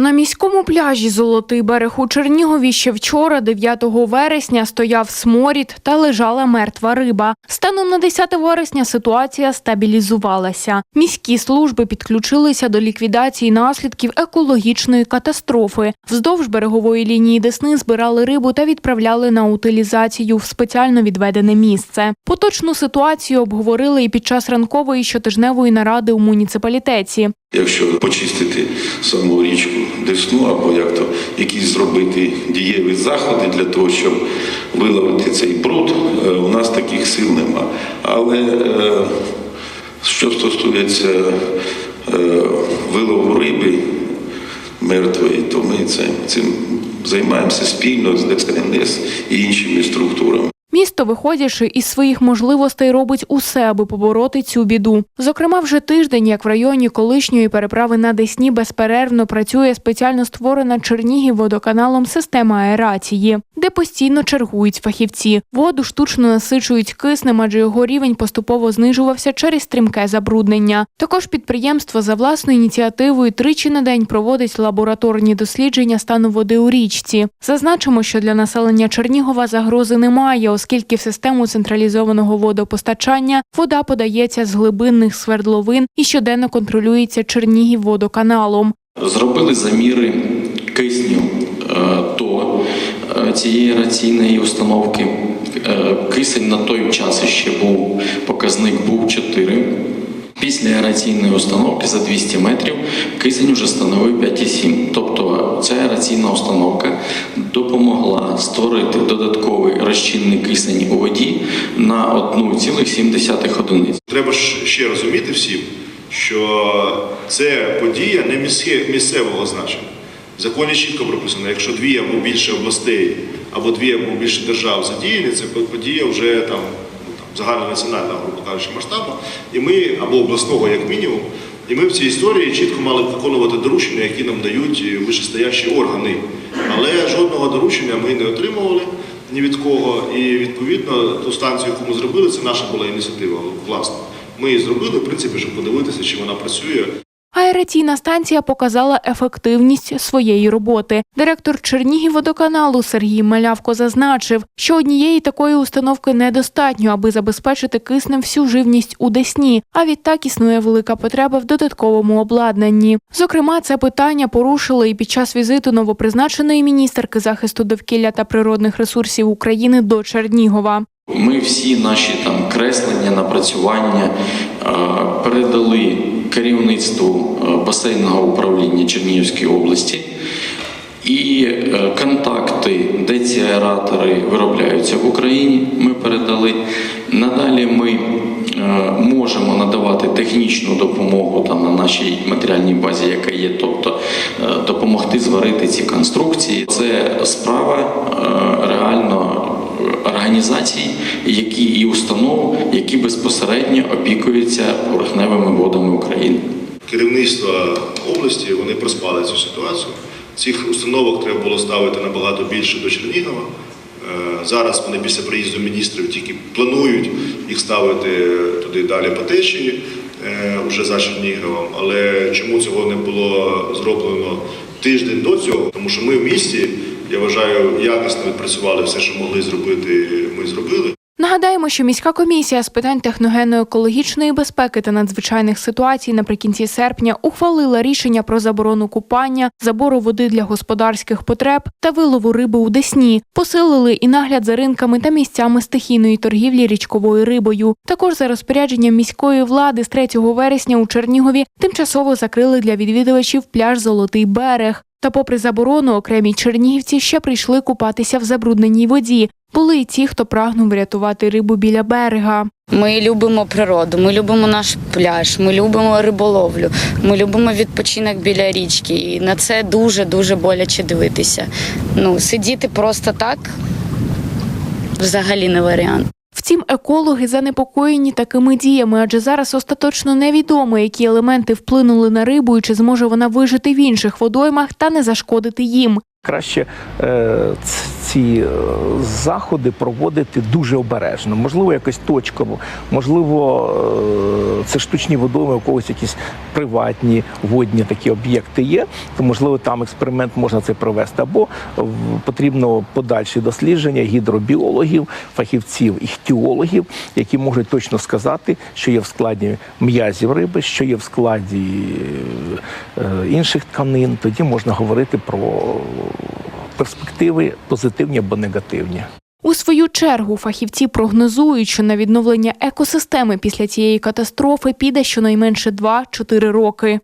На міському пляжі Золотий берег у Чернігові ще вчора, 9 вересня, стояв сморід та лежала мертва риба. Станом на 10 вересня ситуація стабілізувалася. Міські служби підключилися до ліквідації наслідків екологічної катастрофи. Вздовж берегової лінії Десни збирали рибу та відправляли на утилізацію в спеціально відведене місце. Поточну ситуацію обговорили і під час ранкової щотижневої наради у муніципалітеті. Якщо почистити саму річку Десну, або як то якісь зробити дієві заходи для того, щоб виловити цей бруд, е, у нас таких сил нема. Але е, що стосується е, вилову риби мертвої, то ми цим, цим займаємося спільно з ДСНС і іншими структурами. Місто, виходячи із своїх можливостей, робить усе, аби побороти цю біду. Зокрема, вже тиждень, як в районі колишньої переправи на Десні безперервно працює спеціально створена Чернігів водоканалом система аерації, де постійно чергують фахівці. Воду штучно насичують киснем, адже його рівень поступово знижувався через стрімке забруднення. Також підприємство за власною ініціативою тричі на день проводить лабораторні дослідження стану води у річці. Зазначимо, що для населення Чернігова загрози немає, оскільки в систему централізованого водопостачання вода подається з глибинних свердловин і щоденно контролюється Чернігів водоканалом. Зробили заміри кисню е, е, цієї раційної установки. Е, Кисень на той час ще був показник був 4. Після аераційної установки за 200 метрів кисень вже становив 5,7. Тобто ця аераційна установка допомогла створити додатковий розчинний кисень у воді на 1,7 одиниць. Треба ж ще розуміти всім, що це подія не місцевого значення. В законі чітко прописано, якщо дві або більше областей, або дві або більше держав задіяні, це подія вже там, ну, там загальнонаціонального, грубо кажучи, масштабу, і ми або обласного як мінімум. І ми в цій історії чітко мали виконувати доручення, які нам дають вищестоящі органи. Але жодного доручення ми не отримували ні від кого. І відповідно ту станцію, яку ми зробили, це наша була ініціатива. Власне, ми її зробили, в принципі, щоб подивитися, чи вона працює. Аераційна станція показала ефективність своєї роботи. Директор Чернігівводоканалу Сергій Малявко зазначив, що однієї такої установки недостатньо, аби забезпечити киснем всю живність у Десні. А відтак існує велика потреба в додатковому обладнанні. Зокрема, це питання порушили і під час візиту новопризначеної міністерки захисту довкілля та природних ресурсів України до Чернігова. Ми всі наші там креслення, напрацювання е, передали керівництву е, басейного управління Чернігівської області. І е, контакти, де ці аератори виробляються в Україні, ми передали. Надалі ми е, можемо надавати технічну допомогу там на нашій матеріальній базі, яка є, тобто допомогти зварити ці конструкції. Це справа реально організацій, які і установ, які безпосередньо опікуються поверхневими водами України. Керівництво області вони проспали цю ситуацію. Цих установок треба було ставити набагато більше до Чернігова. Е, Зараз вони після приїзду міністрів тільки планують їх ставити туди далі по течії, е, уже за Черніговом. Але чому цього не було зроблено тиждень до цього? Тому що ми в місті, я вважаю, якісно відпрацювали все, що могли зробити, ми зробили. Нагадаємо, що міська комісія з питань техногенно-екологічної безпеки та надзвичайних ситуацій наприкінці серпня ухвалила рішення про заборону купання, забору води для господарських потреб та вилову риби у Десні. Посилили і нагляд за ринками та місцями стихійної торгівлі річковою рибою. Також за розпорядженням міської влади з 3 вересня у Чернігові тимчасово закрили для відвідувачів пляж Золотий берег. Та, попри заборону, окремі чернігівці ще прийшли купатися в забрудненій воді. Були й ті, хто прагнув врятувати рибу біля берега. Ми любимо природу, ми любимо наш пляж, ми любимо риболовлю, ми любимо відпочинок біля річки. І на це дуже дуже боляче дивитися. Ну, сидіти просто так взагалі не варіант. Втім, екологи занепокоєні такими діями, адже зараз остаточно невідомо, які елементи вплинули на рибу і чи зможе вона вижити в інших водоймах та не зашкодити їм. Краще е, ці е, заходи проводити дуже обережно, можливо, якось точково, можливо, е, це штучні водойми, у когось якісь приватні водні такі об'єкти є, то можливо там експеримент можна це провести. Або потрібно подальші дослідження гідробіологів, фахівців, іхтіологів, які можуть точно сказати, що є в складі м'язів риби, що є в складі е, інших тканин. Тоді можна говорити про перспективи позитивні або негативні. У свою чергу фахівці прогнозують, що на відновлення екосистеми після цієї катастрофи піде щонайменше 2-4 роки.